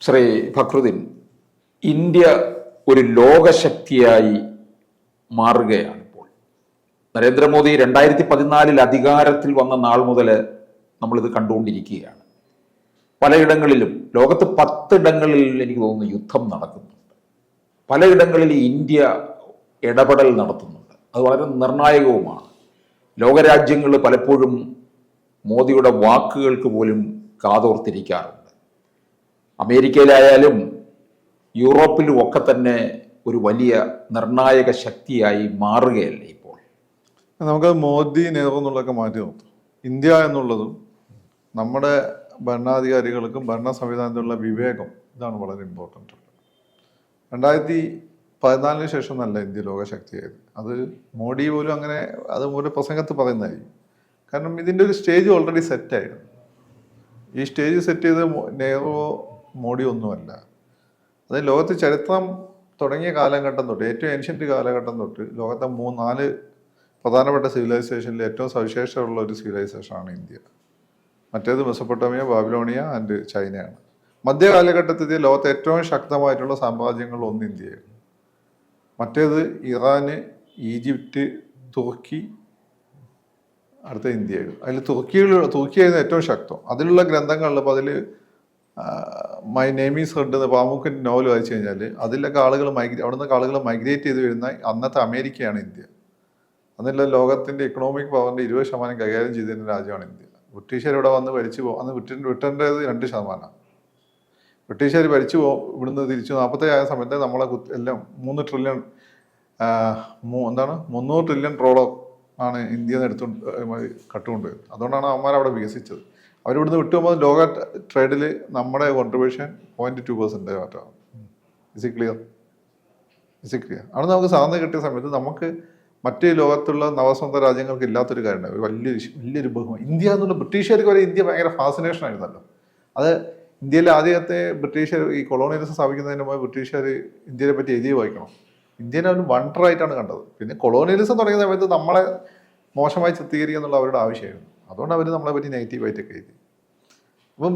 Shri Fakhruddin India ഒരു ലോകശക്തിയായി മാറുകയാണ് ഇപ്പോൾ. നരേന്ദ്രമോദി രണ്ടായിരത്തി പതിനാലിൽ അധികാരത്തിൽ വന്ന നാൾ മുതൽ നമ്മളിത് കണ്ടുകൊണ്ടിരിക്കുകയാണ്. പലയിടങ്ങളിലും ലോകത്ത് പത്തിടങ്ങളിൽ എനിക്ക് തോന്നുന്നു യുദ്ധം നടക്കുന്നുണ്ട്. പലയിടങ്ങളിൽ ഇന്ത്യ ഇടപെടൽ നടത്തുന്നുണ്ട്. അത് വളരെ നിർണായകവുമാണ്. ലോകരാജ്യങ്ങൾ പലപ്പോഴും മോദിയുടെ വാക്കുകൾക്ക് പോലും കാതോർത്തിരിക്കാറുണ്ട്. അമേരിക്കയിലായാലും യൂറോപ്പിലും ഒക്കെ തന്നെ ഒരു വലിയ നിർണായക ശക്തിയായി മാറുകയല്ലേ ഇപ്പോൾ? നമുക്ക് മോദി നെഹ്റു എന്നുള്ളതൊക്കെ മാറ്റി നിർത്തും. ഇന്ത്യ എന്നുള്ളതും നമ്മുടെ ഭരണാധികാരികൾക്കും ഭരണ സംവിധാനത്തിലുള്ള വിവേകം ഇതാണ് വളരെ ഇമ്പോർട്ടന്റ് രണ്ടായിരത്തി പതിനാലിന് ശേഷം നല്ല ഇന്ത്യ ലോകശക്തിയായത്. അത് മോഡി പോലും അങ്ങനെ അത് ഒരു പ്രസംഗത്ത് പറയുന്നതായിരിക്കും. കാരണം ഇതിന്റെ ഒരു സ്റ്റേജ് ഓൾറെഡി സെറ്റായിരുന്നു ഈ സ്റ്റേജ് സെറ്റ് ചെയ്ത് മോ- മോഡിയോ ഒന്നുമല്ല അത് ലോകത്ത് ചരിത്രം തുടങ്ങിയ കാലഘട്ടം തൊട്ട് ഏറ്റവും ഏൻഷ്യന്റ് കാലഘട്ടം തൊട്ട് ലോകത്തെ മൂന്ന് നാല് പ്രധാനപ്പെട്ട സിവിലൈസേഷനിലെ ഏറ്റവും സവിശേഷമുള്ള ഒരു സിവിലൈസേഷനാണ് ഇന്ത്യ. മറ്റേത് മെസ്സപ്പൊട്ടോമിയ ബാബിലോണിയ ആൻഡ് ചൈനയാണ്. മധ്യകാലഘട്ടത്തിൽ ലോകത്തെ ഏറ്റവും ശക്തമായിട്ടുള്ള സാമ്രാജ്യങ്ങളിൽ ഒന്ന് ഇന്ത്യയായിരുന്നു മറ്റേത് ഇറാന് ഈജിപ്റ്റ് തുർക്കി അടുത്ത ഇന്ത്യയാണ്. അതിൽ തുർക്കിയിൽ തുർക്കിയായിരുന്നു ഏറ്റവും ശക്തം. അതിലുള്ള ഗ്രന്ഥങ്ങളിൽ അപ്പോൾ അതിൽ മൈ നെയ്മീസ് ഹെഡ് എന്ന പാമുക്കിന്റെ നോവൽ വായിച്ചു കഴിഞ്ഞാൽ അതിലൊക്കെ ആളുകൾ മൈഗ്രേ അവിടെ നിന്നൊക്കെ ആളുകൾ മൈഗ്രേറ്റ് ചെയ്ത് വരുന്ന അന്നത്തെ അമേരിക്കയാണ് ഇന്ത്യ. അന്നില്ല ലോകത്തിന്റെ ഇക്കണോമിക് പവറിന്റെ ഇരുപത് ശതമാനം കൈകാര്യം ചെയ്തിരുന്ന രാജ്യമാണ് ഇന്ത്യ. ബ്രിട്ടീഷുകാർ ഇവിടെ വന്ന് ഭരിച്ചു പോകും അന്ന് ബ്രിട്ടൻ ബ്രിട്ടന്റേത് രണ്ട് ശതമാനമാണ്. ബ്രിട്ടീഷുകാർ ഭരിച്ചു പോകും ഇവിടുന്ന് തിരിച്ചു നാൽപ്പത്തേഴ് ആയ സമയത്ത് നമ്മളെ എല്ലാം മൂന്ന് ട്രില്യൺ എന്താണ്? മുന്നൂറ് ട്രില്യൺ ട്രോളം ആണ് ഇന്ത്യ നിന്ന് എടുത്തുകൊണ്ട് കട്ടുകൊണ്ട് അതുകൊണ്ടാണ് അവന്മാർ അവിടെ വികസിച്ചത്. അവരിവിടുന്ന് വിട്ടുപോകുമ്പോൾ ലോക ട്രേഡിൽ നമ്മുടെ കോൺട്രിബ്യൂഷൻ പോയിന്റ് ടു പെർസെന്റേജ് മാറ്റമാണ് ഇ ക്ലിയർ ഇസ് ക്ലിയർ അവിടെ നമുക്ക് സാധനം കിട്ടിയ സമയത്ത് നമുക്ക് മറ്റ് ലോകത്തുള്ള നവസ്വന്ത രാജ്യങ്ങൾക്ക് ഇല്ലാത്തൊരു കാര്യമാണ് ഒരു വലിയൊരു വലിയൊരു ബഹുമാനം. ഇന്ത്യ എന്നുള്ള ബ്രിട്ടീഷുകാർക്ക് വരെ ഇന്ത്യ ഭയങ്കര ഫാസിനേഷൻ ആയിരുന്നല്ലോ. അത് ഇന്ത്യയിലെ ആദ്യത്തെ ബ്രിട്ടീഷുകാർ ഈ കൊളോണിയലിസം സ്ഥാപിക്കുന്നതിന് മുമ്പ് ബ്രിട്ടീഷുകാർ ഇന്ത്യയെ പറ്റി എഴുതി വായിക്കണം. ഇന്ത്യനെ അവർ വണ്ടർ ആയിട്ടാണ് കണ്ടത്. പിന്നെ കൊളോണിയലിസം തുടങ്ങിയ സമയത്ത് നമ്മളെ മോശമായി ചിത്രീകരിക്കുക എന്നുള്ള അവരുടെ ആവശ്യമായിരുന്നു. അതുകൊണ്ട് അവർ നമ്മളെ പറ്റി നെഗറ്റീവായിട്ടൊക്കെ എഴുതി. അപ്പം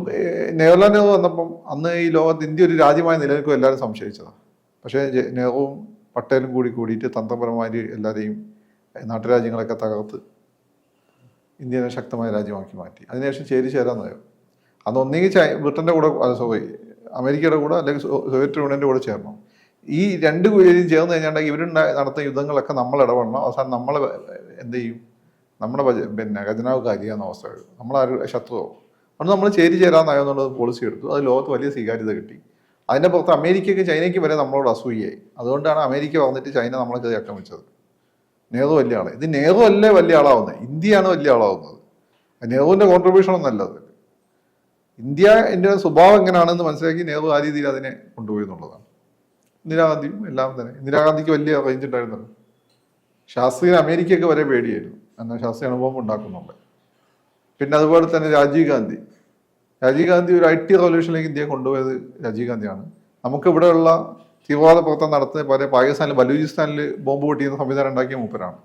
നെഹ്റുലാൽ നെഹ്റു വന്നപ്പം അന്ന് ഈ ലോകത്ത് ഇന്ത്യ ഒരു രാജ്യമായി നിലനിൽക്കും എല്ലാവരും സംശയിച്ചതാണ് പക്ഷേ നെഹ്റുവും പട്ടേലും കൂടി കൂടിയിട്ട് തന്ത്രപരമായി എല്ലാവരെയും നാട്ടുരാജ്യങ്ങളൊക്കെ തകർത്ത് ഇന്ത്യനെ ശക്തമായ രാജ്യമാക്കി മാറ്റി. അതിനുശേഷം ചേരി ചേരാൻ അന്ന് ഒന്നെങ്കിൽ ബ്രിട്ടന്റെ കൂടെ സോറി അമേരിക്കയുടെ കൂടെ അല്ലെങ്കിൽ സോവിയറ്റ് യൂണിയന്റെ കൂടെ ചേരണം ഈ രണ്ട് പേരും ചേർന്ന് കഴിഞ്ഞിട്ടുണ്ടെങ്കിൽ ഇവരുണ്ട നടത്തുന്ന യുദ്ധങ്ങളൊക്കെ നമ്മൾ ഇടപെടണം. അവസാനം നമ്മൾ എന്ത് ചെയ്യും? നമ്മുടെ പിന്നെ ഖജനാവ് കാര്യമെന്ന അവസ്ഥ വരും. നമ്മളാരും ശത്രുവാകും അതുകൊണ്ട് നമ്മൾ ചേരി ചേരാൻ പോളിസി എടുത്തു. അത് ലോകത്ത് വലിയ സ്വീകാര്യത കിട്ടി. അതിന്റെ പുറത്ത് അമേരിക്കയ്ക്ക് ചൈനയ്ക്ക് വരെ നമ്മളോട് അസൂയയായി. അതുകൊണ്ടാണ് അമേരിക്ക വന്നിട്ട് ചൈന നമ്മളെ കയറി ആക്രമിച്ചത്. നെഹ്റു വലിയ ആളെ. ഇത് നെഹ്റു അല്ലേ വലിയ ആളാവുന്നത്? ഇന്ത്യയാണ് വലിയ ആളാവുന്നത്. നെഹ്റുവിന്റെ കോൺട്രിബ്യൂഷൻ ഒന്നല്ല അത്. ഇന്ത്യ എന്റെ സ്വഭാവം എങ്ങനെയാണെന്ന് മനസ്സിലാക്കി നെഹ്റു ആ രീതിയിൽ അതിനെ കൊണ്ടുപോയി എന്നുള്ളതാണ്. ഇന്ദിരാഗാന്ധിയും എല്ലാം തന്നെ. ഇന്ദിരാഗാന്ധിക്ക് വലിയ റേഞ്ച് ഉണ്ടായിരുന്നല്ലോ. ശാസ്ത്രീയ അമേരിക്കയൊക്കെ വരെ പേടിയായിരുന്നു. എന്നാൽ ശാസ്ത്രീയ അനുഭവം ഉണ്ടാക്കുന്നുണ്ട്. പിന്നെ അതുപോലെ തന്നെ രാജീവ് ഗാന്ധി. രാജീവ് ഗാന്ധി ഒരു ഐ ടി റവല്യൂഷനിലേക്ക് ഇന്ത്യയെ കൊണ്ടുപോയത് രാജീവ് ഗാന്ധിയാണ്. നമുക്ക് ഇവിടെയുള്ള തീവ്രവാദ പ്രവർത്തനം നടത്തുന്ന പോലെ പാകിസ്ഥാനിൽ ബലൂചിസ്ഥാനിൽ ബോംബ് പൊട്ടിയുന്ന സംവിധാനം ഉണ്ടാക്കിയ മൂപ്പരാണ്.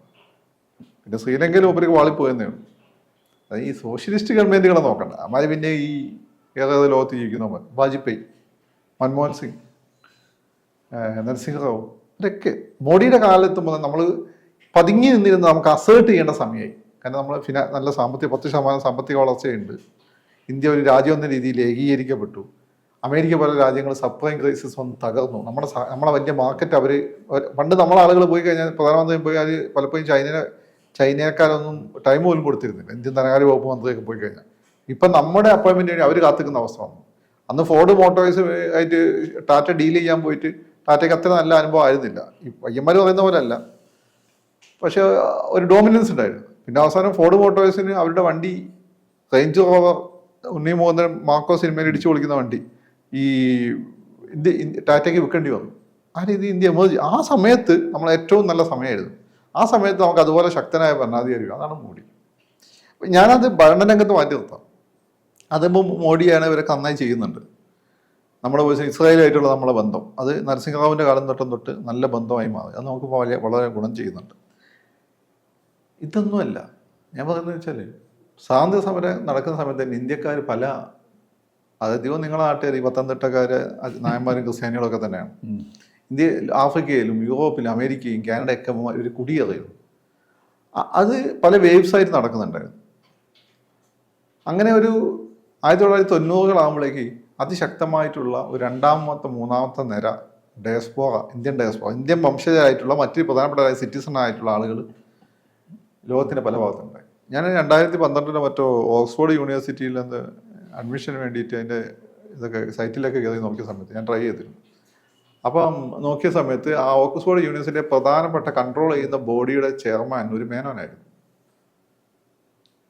പിന്നെ ശ്രീലങ്കയിൽ മൂപ്പർക്ക് വാളിപ്പോയെന്നേ ഉള്ളൂ. അത് ഈ സോഷ്യലിസ്റ്റ് ഗവൺമെന്റുകളെ നോക്കണ്ട. അമാര് പിന്നെ ഈ ഏതാ ലോകത്ത് ജീവിക്കുന്നവർ വാജ്പേയി മൻമോഹൻ സിംഗ് നരസിംഹ റാവു. ഇതൊക്കെ മോഡിയുടെ കാലത്ത് മുതൽ നമ്മൾ പതുങ്ങി നിന്നിരുന്ന് നമുക്ക് അസേർട്ട് ചെയ്യേണ്ട സമയമായി കാരണം നമ്മൾ ഫിനാ നല്ല സാമ്പത്തിക പത്ത് ശതമാനം സാമ്പത്തിക വളർച്ചയുണ്ട്. ഇന്ത്യ ഒരു രാജ്യം എന്ന രീതിയിൽ ഏകീകരിക്കപ്പെട്ടു. അമേരിക്ക പോലെ രാജ്യങ്ങൾ സപ്ലൈ ക്രൈസിസ് വന്ന് തകർന്നു. നമ്മുടെ നമ്മളെ വലിയ മാർക്കറ്റ് അവർ പണ്ട് നമ്മളെ ആളുകൾ പോയി കഴിഞ്ഞാൽ പ്രധാനമന്ത്രി പോയി അവർ പലപ്പോഴും ചൈന ചൈനക്കാരൊന്നും ടൈം പോലും കൊടുത്തിരുന്നില്ല. ഇന്ത്യൻ ധനകാര്യ വകുപ്പ് മന്ത്രിയൊക്കെ പോയി കഴിഞ്ഞാൽ. ഇപ്പം നമ്മുടെ അപ്പോയിൻമെന്റ് വേണ്ടി അവർ കാത്തിക്കുന്ന അവസ്ഥ വന്നു. അന്ന് ഫോർഡ് മോട്ടോഴ്സ് ആയിട്ട് ടാറ്റ ഡീൽ ചെയ്യാൻ പോയിട്ട് ടാറ്റയ്ക്ക് അത്ര നല്ല അനുഭവം ആയിരുന്നില്ല. ഈ പയ്യന്മാർ പറയുന്ന പോലെ അല്ല. പക്ഷേ ഒരു ഡോമിനൻസ് ഉണ്ടായിരുന്നു. പിന്നെ അവസാനം ഫോർഡ് മോട്ടോഴ്സിന് അവരുടെ വണ്ടി റേഞ്ച് ഓവർ ഉണ്ണി മോഹൻ മാർക്കോ സിനിമയിൽ ഇടിച്ചു പൊളിക്കുന്ന വണ്ടി ഈ ഇന്ത്യ ടാറ്റയ്ക്ക് വിൽക്കേണ്ടി വന്നു. ആ രീതി ഇന്ത്യ എമേർജ് ആ സമയത്ത് നമ്മൾ ഏറ്റവും നല്ല സമയമായിരുന്നു. ആ സമയത്ത് നമുക്ക് അതുപോലെ ശക്തനായ ഭരണാധികാരി അതാണ് മോഡി. ഞാനത് ഭരണരംഗത്ത് മാറ്റി നിർത്താം. അതിപ്പോൾ മോഡിയാണ് ഇവരൊക്കെ നന്നായി ചെയ്യുന്നുണ്ട്. നമ്മുടെ ഇസ്രായേലായിട്ടുള്ള നമ്മുടെ ബന്ധം. അത് നരസിംഹറാവിന്റെ കാലം തൊട്ടും തൊട്ട് നല്ല ബന്ധമായി മാറി. അത് നമുക്ക് വളരെ വളരെ ഗുണം ചെയ്യുന്നുണ്ട്. ഇതൊന്നുമല്ല. ഞാൻ പറയുന്നത് വെച്ചാൽ സ്വാതന്ത്ര്യ സമരം നടക്കുന്ന സമയത്ത് തന്നെ ഇന്ത്യക്കാർ പല അധികവും നിങ്ങളെ നാട്ടുകാർ ഈ പത്തനംതിട്ടക്കാർ നായന്മാരും ക്രിസ്ത്യാനികളും ഒക്കെ തന്നെയാണ് ഇന്ത്യ ആഫ്രിക്കയിലും യൂറോപ്പിലും അമേരിക്കയും കാനഡയൊക്കെ ഒരു കുടിയറിയും അത് പല വേവ്സ് ആയിട്ട് നടക്കുന്നുണ്ടായിരുന്നു. അങ്ങനെ ഒരു ആയിരത്തി തൊള്ളായിരത്തി തൊണ്ണൂറുകളാകുമ്പോഴേക്ക് അതിശക്തമായിട്ടുള്ള ഒരു രണ്ടാമത്തെ മൂന്നാമത്തെ നിര ഡയസ്പോറ ഇന്ത്യൻ ഡയസ്പോറ ഇന്ത്യൻ വംശജരായിട്ടുള്ള മറ്റു പ്രധാനപ്പെട്ട സിറ്റിസൺ ആയിട്ടുള്ള ആളുകൾ ലോകത്തിന്റെ പല ഭാഗത്തുണ്ടായി. ഞാൻ രണ്ടായിരത്തി പന്ത്രണ്ടിന് മറ്റോ ഓക്സ്ഫോർഡ് യൂണിവേഴ്സിറ്റിയിൽ നിന്ന് അഡ്മിഷന് വേണ്ടിയിട്ട് അതിന്റെ ഇതൊക്കെ സൈറ്റിലൊക്കെ കയറി നോക്കിയ സമയത്ത് ഞാൻ ട്രൈ ചെയ്തിരുന്നു. അപ്പം നോക്കിയ സമയത്ത് ആ ഓക്സ്ഫോർഡ് യൂണിവേഴ്സിറ്റിയെ പ്രധാനപ്പെട്ട കൺട്രോൾ ചെയ്യുന്ന ബോഡിയുടെ ചെയർമാൻ ഒരു മേനോനായിരുന്നു.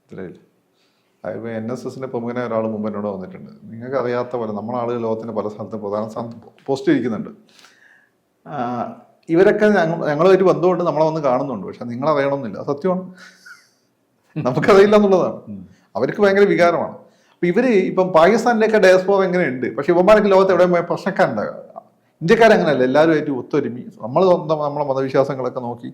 ഇത്രയില്ല അതിപ്പോൾ എൻ എസ് എസിന്റെ പ്രമുഖനെ ഒരാൾ മുമ്പ് എന്നോട് വന്നിട്ടുണ്ട്. നിങ്ങൾക്ക് അറിയാത്ത പോലെ നമ്മളാളുകൾ ലോകത്തിന്റെ പല സ്ഥലത്തും പ്രധാന സ്ഥാനത്ത് പോസ്റ്റ് ഇരിക്കുന്നുണ്ട്. ഇവരൊക്കെ ഞങ്ങൾ ഞങ്ങളുമായിട്ട് ബന്ധമുണ്ട് നമ്മളെ വന്ന് കാണുന്നുണ്ട് പക്ഷെ നിങ്ങൾ അറിയണമെന്നില്ല സത്യമാണ് നമുക്കറിയില്ല എന്നുള്ളതാണ്. അവർക്ക് ഭയങ്കര വികാരമാണ്. അപ്പൊ ഇവർ ഇപ്പം പാകിസ്ഥാനിലേക്ക് ഡയസ്പോർ എങ്ങനെയുണ്ട്? പക്ഷെ ഇവന്മാരൊക്കെ ലോകത്ത് എവിടെ പോയ പ്രശ്നക്കാരുണ്ടാകുക എല്ലാവരും എല്ലാവരുമായിട്ട് ഒത്തൊരുമി. നമ്മൾ സ്വന്തം നമ്മളെ മതവിശ്വാസങ്ങളൊക്കെ നോക്കി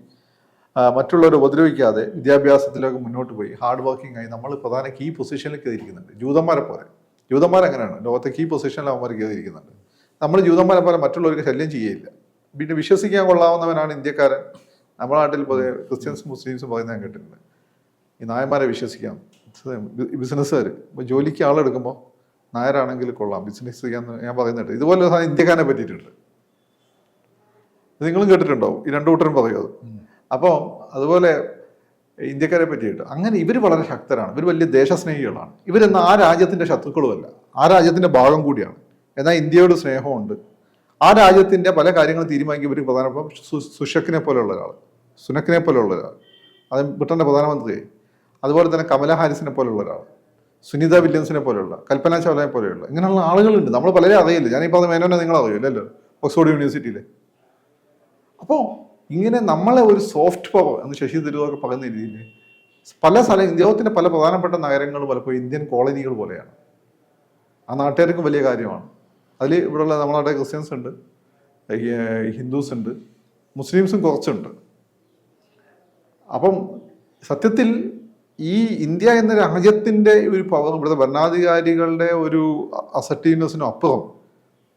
മറ്റുള്ളവരെ ഉപദ്രവിക്കാതെ വിദ്യാഭ്യാസത്തിലൊക്കെ മുന്നോട്ട് പോയി ഹാർഡ് വർക്കിംഗ് ആയി നമ്മൾ പ്രധാന കീ പൊസിഷനിൽ കയറിയിരിക്കുന്നുണ്ട്. ജൂതന്മാരെ പോലെ. ജൂതന്മാർ അങ്ങനെയാണ് ലോകത്തെ കീ പൊസിഷനിൽ അവന്മാർ കയറിയിരിക്കുന്നുണ്ട്. നമ്മൾ ജൂതന്മാരെ പോലെ മറ്റുള്ളവർക്ക് ശല്യം ചെയ്യില്ല പിന്നെ വിശ്വസിക്കാൻ കൊള്ളാവുന്നവനാണ് ഇന്ത്യക്കാരൻ. നമ്മുടെ നാട്ടിൽ പൊതുവെ ക്രിസ്ത്യൻസ് മുസ്ലിംസും പറയുന്നത് ഞാൻ കേട്ടിട്ടുണ്ട്. ഈ നായന്മാരെ വിശ്വസിക്കാം. ബിസിനസ്സുകാർ ഇപ്പോൾ ജോലിക്ക് ആളെടുക്കുമ്പോൾ നായരാണെങ്കിൽ കൊള്ളാം. ബിസിനസ് ചെയ്യാന്ന് ഞാൻ പറയുന്നുണ്ട് ഇതുപോലെ സാധനം ഇന്ത്യക്കാരനെ പറ്റിയിട്ടുണ്ട്. നിങ്ങളും കേട്ടിട്ടുണ്ടാവും. ഈ രണ്ടു കൂട്ടരും പറയും അത്. അപ്പോൾ അതുപോലെ ഇന്ത്യക്കാരെ പറ്റിയിട്ട്. അങ്ങനെ ഇവർ വളരെ ശക്തരാണ്. ഇവർ വലിയ ദേശസ്നേഹികളാണ്. ഇവരെന്ന ആ രാജ്യത്തിന്റെ ശത്രുക്കളുമല്ല. ആ രാജ്യത്തിന്റെ ഭാഗം കൂടിയാണ്. എന്നാൽ ഇന്ത്യയോട് സ്നേഹമുണ്ട്. ആ രാജ്യത്തിന്റെ പല കാര്യങ്ങളും തീരുമാനിക്കും ഒരു പ്രധാനപ്പെട്ട സുഷക്കിനെ പോലെയുള്ള ഒരാൾ സുനക്കിനെ പോലെയുള്ള ഒരാൾ അത് ബ്രിട്ടന്റെ പ്രധാനമന്ത്രി അതുപോലെ തന്നെ കമല ഹാരിസിനെ പോലെയുള്ള ഒരാൾ സുനിത വില്യംസിനെ പോലെയുള്ള കൽപ്പന ചൗലയെ പോലെയുള്ള ഇങ്ങനെയുള്ള ആളുകളുണ്ട്. നമ്മൾ പലരെ അറിയില്ല. ഞാനിപ്പോൾ അത് മേനോനെ നിങ്ങൾ അറിയില്ല അല്ലോ? ഓക്സ്ഫോർഡ് യൂണിവേഴ്സിറ്റിയിലെ. അപ്പോൾ ഇങ്ങനെ നമ്മളെ ഒരു സോഫ്റ്റ് പവർ എന്ന് ശശി തരുവൊക്കെ പറയുന്ന രീതിയിൽ പല സ്ഥലം ലോകത്തിന്റെ പല പ്രധാനപ്പെട്ട നഗരങ്ങൾ പലപ്പോഴും ഇന്ത്യൻ കോളനികൾ പോലെയാണ്. ആ നാട്ടുകാർക്കും വലിയ കാര്യമാണ്. അതിൽ ഇവിടെയുള്ള നമ്മളവിടെ ക്രിസ്ത്യൻസ് ഉണ്ട് ഹിന്ദുസ് ഉണ്ട് മുസ്ലിംസും കുറച്ചുണ്ട്. അപ്പം സത്യത്തിൽ ഈ ഇന്ത്യ എന്ന രാജ്യത്തിന്റെ ഒരു പവർ ഇവിടുത്തെ ഭരണാധികാരികളുടെ ഒരു അസർട്ടീവ്നെസ്സിനും അപ്പുറം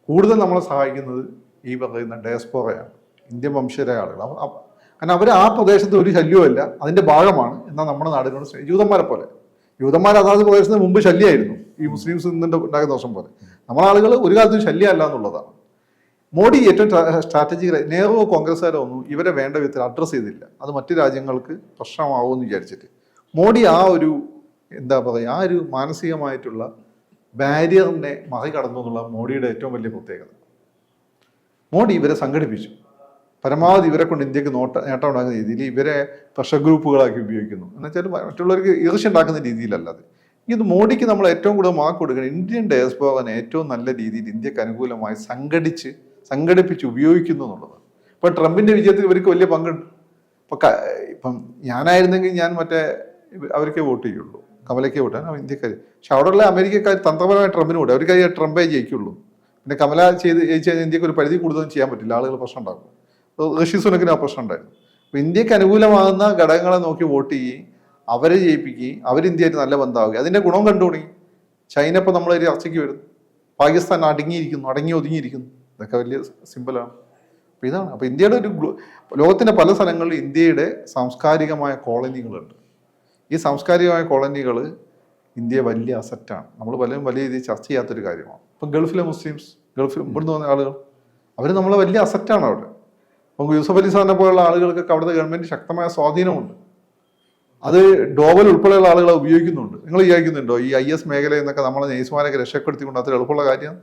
കൂടുതൽ നമ്മളെ സഹായിക്കുന്നത് ഈ പറയുന്ന ഡയസ്പോറയാണ് ഇന്ത്യൻ വംശജരായ ആളുകൾ. കാരണം അവർ ആ പ്രദേശത്ത് ഒരു ശല്യമല്ല അതിന്റെ ഭാഗമാണ്. എന്നാൽ നമ്മുടെ നാടിനോട് യൂതന്മാരെ പോലെ. യൂതന്മാർ അതാത് പ്രദേശത്തിന് മുമ്പ് ശല്യമായിരുന്നു ഈ മുസ്ലിംസ് നിന്നുണ്ട് ഉണ്ടാകുന്ന ദോഷം പോലെ. നമ്മളെ ആളുകൾ ഒരു കാലത്തും ശല്യമല്ല എന്നുള്ളതാണ്. മോഡി ഏറ്റവും സ്ട്രാറ്റജി നെഹ്റു കോൺഗ്രസ്സുകാരോ ഒന്നും ഇവരെ വേണ്ട വിധത്തിൽ അഡ്രസ്സ് ചെയ്തില്ല. അത് മറ്റു രാജ്യങ്ങൾക്ക് പ്രശ്നമാവുമെന്ന് വിചാരിച്ചിട്ട്. മോഡി ആ ഒരു എന്താ പറയുക ആ ഒരു മാനസികമായിട്ടുള്ള ബാരിയറിനെ മറികടന്നു എന്നുള്ള മോഡിയുടെ ഏറ്റവും വലിയ പ്രത്യേകത. മോഡി ഇവരെ സംഘടിപ്പിച്ചു. പരമാവധി ഇവരെ കൊണ്ട് ഇന്ത്യയ്ക്ക് നോട്ട നേട്ടം ഉണ്ടാക്കുന്ന രീതിയിൽ ഇവരെ പ്രഷർ ഗ്രൂപ്പുകളാക്കി ഉപയോഗിക്കുന്നു. എന്ന് വെച്ചാൽ മറ്റുള്ളവർക്ക് ഈർഷ്യ ഉണ്ടാക്കുന്ന രീതിയിലല്ലാതെ ഇത് മോഡിക്ക് നമ്മൾ ഏറ്റവും കൂടുതൽ മാർക്ക് കൊടുക്കണം ഇന്ത്യൻ ഡയസ്ബോഗനെ ഏറ്റവും നല്ല രീതിയിൽ ഇന്ത്യയ്ക്ക് അനുകൂലമായി സംഘടിച്ച് സംഘടിപ്പിച്ച് ഉപയോഗിക്കുന്നു എന്നുള്ളത്. ഇപ്പം ട്രംപിന്റെ വിജയത്തിൽ ഇവർക്ക് വലിയ പങ്കുണ്ട്. ഇപ്പം ഇപ്പം ഞാനായിരുന്നെങ്കിൽ ഞാൻ മറ്റേ അവർക്കേ വോട്ട് ചെയ്യുള്ളൂ. കമലയ്ക്ക് വോട്ട്. ഇന്ത്യക്കാർ പക്ഷെ അവിടെയുള്ള അമേരിക്കക്കാർ തന്ത്രപരമായി ട്രംപിന് വോട്ട് അവർക്ക് ട്രംപേ ജയിക്കുള്ളൂ. പിന്നെ കമല ചെയ്ത് ജയിച്ചു കഴിഞ്ഞാൽ ഇന്ത്യയ്ക്ക് ഒരു പരിധി കൂടുതലും ചെയ്യാൻ പറ്റില്ല. ആളുകൾ പ്രശ്നം ഉണ്ടാക്കും. ഋഷി സുനക്കിന് ആ പ്രശ്നം ഉണ്ടായിരുന്നു. അപ്പം ഇന്ത്യയ്ക്ക് അനുകൂലമാകുന്ന ഘടകങ്ങളെ നോക്കി വോട്ട് ചെയ്യുകയും അവരെ ജയിപ്പിക്കുകയും അവർ ഇന്ത്യയായിട്ട് നല്ല ബന്ധമാവുകയും അതിന്റെ ഗുണം കണ്ടു തുടങ്ങി ചൈന ഇപ്പൊ നമ്മളൊരു ചർച്ചയ്ക്ക് വരുന്നു. പാകിസ്ഥാൻ അടങ്ങിയിരിക്കുന്നു അടങ്ങി ഒതുങ്ങിയിരിക്കുന്നു. ഇതൊക്കെ വലിയ സിമ്പിളാണ് അപ്പോൾ ഇതാണ്. അപ്പോൾ ഇന്ത്യയുടെ ഒരു ലോകത്തിന്റെ പല സ്ഥലങ്ങളിലും ഇന്ത്യയുടെ സാംസ്കാരികമായ കോളനികളുണ്ട്. ഈ സാംസ്കാരികമായ കോളനികൾ ഇന്ത്യ വലിയ അസറ്റാണ്. നമ്മൾ പലരും വലിയ രീതിയിൽ ചർച്ച ചെയ്യാത്തൊരു കാര്യമാണ്. ഇപ്പം ഗൾഫിലെ മുസ്ലിംസ് ഗൾഫിൽ ഇവിടുന്ന് വന്ന ആളുകൾ അവർ നമ്മളെ വലിയ അസറ്റാണ് അവിടെ. അപ്പം യൂസഫ് അലി സാറിനെ പോലുള്ള ആളുകൾക്കൊക്കെ അവിടുത്തെ ഗവൺമെന്റ് ശക്തമായ സ്വാധീനമുണ്ട്. അത് ഡോവൽ ഉൾപ്പെടെയുള്ള ആളുകളെ ഉപയോഗിക്കുന്നുണ്ട്. നിങ്ങൾ വിചാരിക്കുന്നുണ്ടോ ഈ ഐ എസ് മേഖലയിൽ നിന്നൊക്കെ നമ്മളെ നെയ്സ്മാരൊക്കെ രക്ഷപ്പെടുത്തിക്കൊണ്ട് അത്ര എളുപ്പമുള്ള കാര്യമാണ്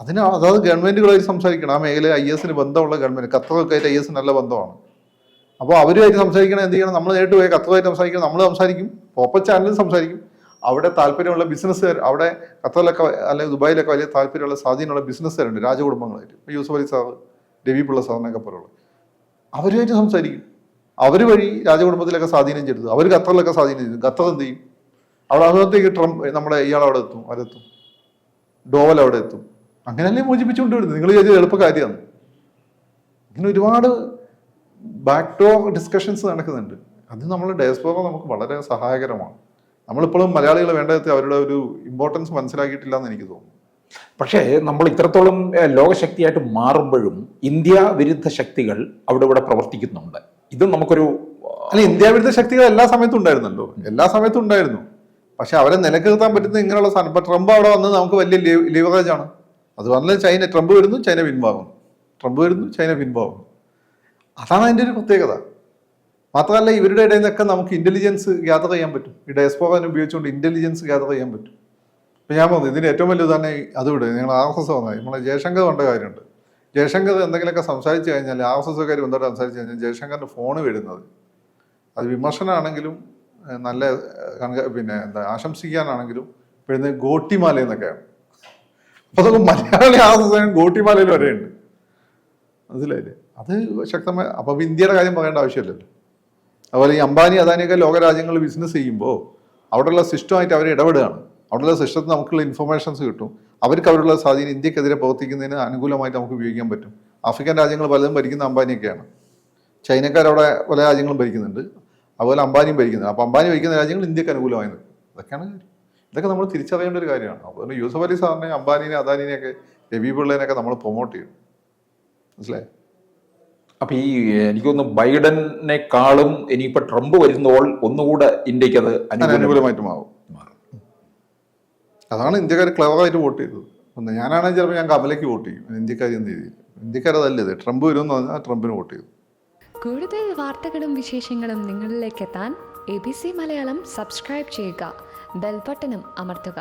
അതിന് അതായത് ഗവൺമെന്റുകളായിട്ട് സംസാരിക്കണം. ആ മേഖല ഐ എസിന് ബന്ധമുള്ള ഗവൺമെന്റ് ഖത്തറൊക്കെ ആയിട്ട് ഐ എസ് നല്ല ബന്ധമാണ്. അപ്പോൾ അവരുമായിട്ട് സംസാരിക്കണം എന്ത് ചെയ്യണം? നമ്മൾ നേരിട്ട് പോയി ഖത്തറുമായിട്ട് സംസാരിക്കണം. നമ്മൾ സംസാരിക്കും. പോപ്പ ചാനലിൽ സംസാരിക്കും. അവിടെ താല്പര്യമുള്ള ബിസിനസ്സുകാർ അവിടെ ഖത്തറിലൊക്കെ അല്ലെങ്കിൽ ദുബായിലൊക്കെ വലിയ താല്പര്യമുള്ള സ്വാധീനമുള്ള ബിസിനസ്സുകാരുണ്ട് രാജകുടുംബങ്ങളായിട്ട്. യൂസഫ് അലി സാർ രവി പിള്ള സാറിനൊക്കെ പോലുള്ള. അവരുമായിട്ട് സംസാരിക്കും. അവർ വഴി രാജകുടുംബത്തിലൊക്കെ സ്വാധീനം ചെലുത്തും. അവർ ഖത്തറിലൊക്കെ സ്വാധീനം ചെയ്തു ഖത്തർ എന്ത് ചെയ്യും? അവിടെ അതിനകത്തേക്ക് ട്രംപ് നമ്മുടെ ഇയാൾ അവിടെ എത്തും അവരെത്തും. ഡോവൽ അവിടെ എത്തും. അങ്ങനെയല്ലേ മോചിപ്പിച്ചുകൊണ്ട് വരുന്നത് നിങ്ങൾ എളുപ്പ കാര്യമാണ്. ഇങ്ങനെ ഒരുപാട് ബാക്ക് ടോ ഡിസ്കഷൻസ് നടക്കുന്നുണ്ട്. അത് നമ്മൾ ഡയസ്പോറ നമുക്ക് വളരെ സഹായകരമാണ്. നമ്മളിപ്പോഴും മലയാളികൾ വേണ്ട അവരുടെ ഒരു ഇമ്പോർട്ടൻസ് മനസ്സിലാക്കിയിട്ടില്ല എന്ന് എനിക്ക് തോന്നുന്നു. പക്ഷേ നമ്മൾ ഇത്രത്തോളം ലോകശക്തിയായിട്ട് മാറുമ്പോഴും ഇന്ത്യ വിരുദ്ധ ശക്തികൾ അവിടെ ഇവിടെ പ്രവർത്തിക്കുന്നുണ്ട്. ഇത് നമുക്കൊരു അല്ല ഇന്ത്യ വിരുദ്ധ ശക്തികൾ എല്ലാ സമയത്തും ഉണ്ടായിരുന്നല്ലോ. എല്ലാ സമയത്തും ഉണ്ടായിരുന്നു. പക്ഷെ അവരെ നിലനിർത്താൻ പറ്റുന്ന ഇങ്ങനെയുള്ള സാധനം ഇപ്പൊ ട്രംപ് അവിടെ വന്നത് നമുക്ക് വലിയ ലിവറേജ് ആണ് അത് വന്നാൽ ചൈന ട്രംപ് വരുന്നു ചൈന പിൻഭാഗം ട്രംപ് വരുന്നു ചൈന പിൻഭാഗം അതാണ് അതിന്റെ ഒരു പ്രത്യേകത. മാത്രമല്ല ഇവരുടെ ഇടയിൽ നിന്നൊക്കെ നമുക്ക് ഇന്റലിജൻസ് ഗ്യാദർ ചെയ്യാൻ പറ്റും. ഈ ഡയസ്പോറനെ ഉപയോഗിച്ചുകൊണ്ട് ഇന്റലിജൻസ് ഗ്യാദർ ചെയ്യാൻ പറ്റും. ഇപ്പം ഞാൻ പറഞ്ഞു ഇതിന് ഏറ്റവും വലിയ തന്നെ അതുവിടെ നിങ്ങൾ ആർ എസ് എസ് വന്നത്. നമ്മളെ ജയശങ്കർ വേണ്ട കാര്യമുണ്ട്. ജയശങ്കർ എന്തെങ്കിലുമൊക്കെ സംസാരിച്ചു കഴിഞ്ഞാൽ ആർ എസ് എസ്സുകാർ വന്നിട്ട് സംസാരിച്ചു കഴിഞ്ഞാൽ ജയശങ്കറിന്റെ ഫോണ് വരുന്നത്. അത് വിമർശനമാണെങ്കിലും നല്ല പിന്നെ എന്താ ആശംസിക്കാനാണെങ്കിലും വരുന്നത് ഗോട്ടിമാല എന്നൊക്കെയാണ്. അപ്പൊ അതൊക്കെ മലയാളി ആർ എസ് എസ് ഗോട്ടിമാലയിൽ വരെയുണ്ട്. മനസ്സിലായില്ലേ? അത് ശക്തമായ അപ്പൊ ഇന്ത്യയുടെ കാര്യം പറയേണ്ട ആവശ്യമില്ലല്ലോ. അതുപോലെ ഈ അംബാനി അദാനിയൊക്കെ ലോകരാജ്യങ്ങളിൽ ബിസിനസ് ചെയ്യുമ്പോൾ അവിടെയുള്ള സിസ്റ്റമായിട്ട് അവർ ഇടപെടുകയാണ്. അവിടെയുള്ള സിസ്റ്റത്തിൽ നമുക്കുള്ള ഇൻഫർമേഷൻസ് കിട്ടും. അവർക്ക് അവരുള്ള സ്വാധീനം ഇന്ത്യക്കെതിരെ പ്രവർത്തിക്കുന്നതിന് അനുകൂലമായിട്ട് നമുക്ക് ഉപയോഗിക്കാൻ പറ്റും. ആഫ്രിക്കൻ രാജ്യങ്ങൾ പലതും ഭരിക്കുന്ന അംബാനിയൊക്കെയാണ്. ചൈനക്കാരവിടെ പല രാജ്യങ്ങളും ഭരിക്കുന്നുണ്ട്. അതുപോലെ അംബാനിയും ഭരിക്കുന്നുണ്ട്. അപ്പോൾ അംബാനി ഭരിക്കുന്ന രാജ്യങ്ങൾ ഇന്ത്യയ്ക്ക് അനുകൂലമായി നിൽക്കും. ഇതൊക്കെയാണ് കാര്യം ഇതൊക്കെ നമ്മൾ തിരിച്ചറിയേണ്ട ഒരു കാര്യമാണ്. അതുകൊണ്ട് യൂസഫ് അലി സാറിനെ അംബാനിനെ അദാനിനെയൊക്കെ രവി പിള്ളേനെയൊക്കെ നമ്മൾ പ്രൊമോട്ട് ചെയ്യും മനസ്സിലായി? അപ്പൊ ഈ എനിക്കൊന്ന് ബൈഡനെക്കാളും ഇനിയിപ്പോ ട്രംപ് വരുന്നോൾ ഒന്നുകൂടെ ഇന്ത്യയ്ക്ക് അത് അനുകൂലം അനുകൂലമായിട്ട് മാറും അതാണ് ഇന്ത്യക്കാർ ക്ലവറായിട്ട് വോട്ട് ചെയ്തത്. ഒന്ന് ഞാനാണെങ്കിൽ ചിലപ്പോൾ ഞാൻ കമലയ്ക്ക് വോട്ട് ചെയ്യും. ഇന്ത്യക്കാർ എന്ത് രീതിയിൽ ഇന്ത്യക്കാരതല്ല ഇത് ട്രംപ് വരും എന്ന് പറഞ്ഞാൽ ട്രംപിന് വോട്ട് ചെയ്തു കൂടുതൽ വാർത്തകളും വിശേഷങ്ങളും നിങ്ങളിലേക്ക് എത്താൻ A B C Malayalam subscribe ചെയ്യുക. ബെൽബട്ടനും അമർത്തുക.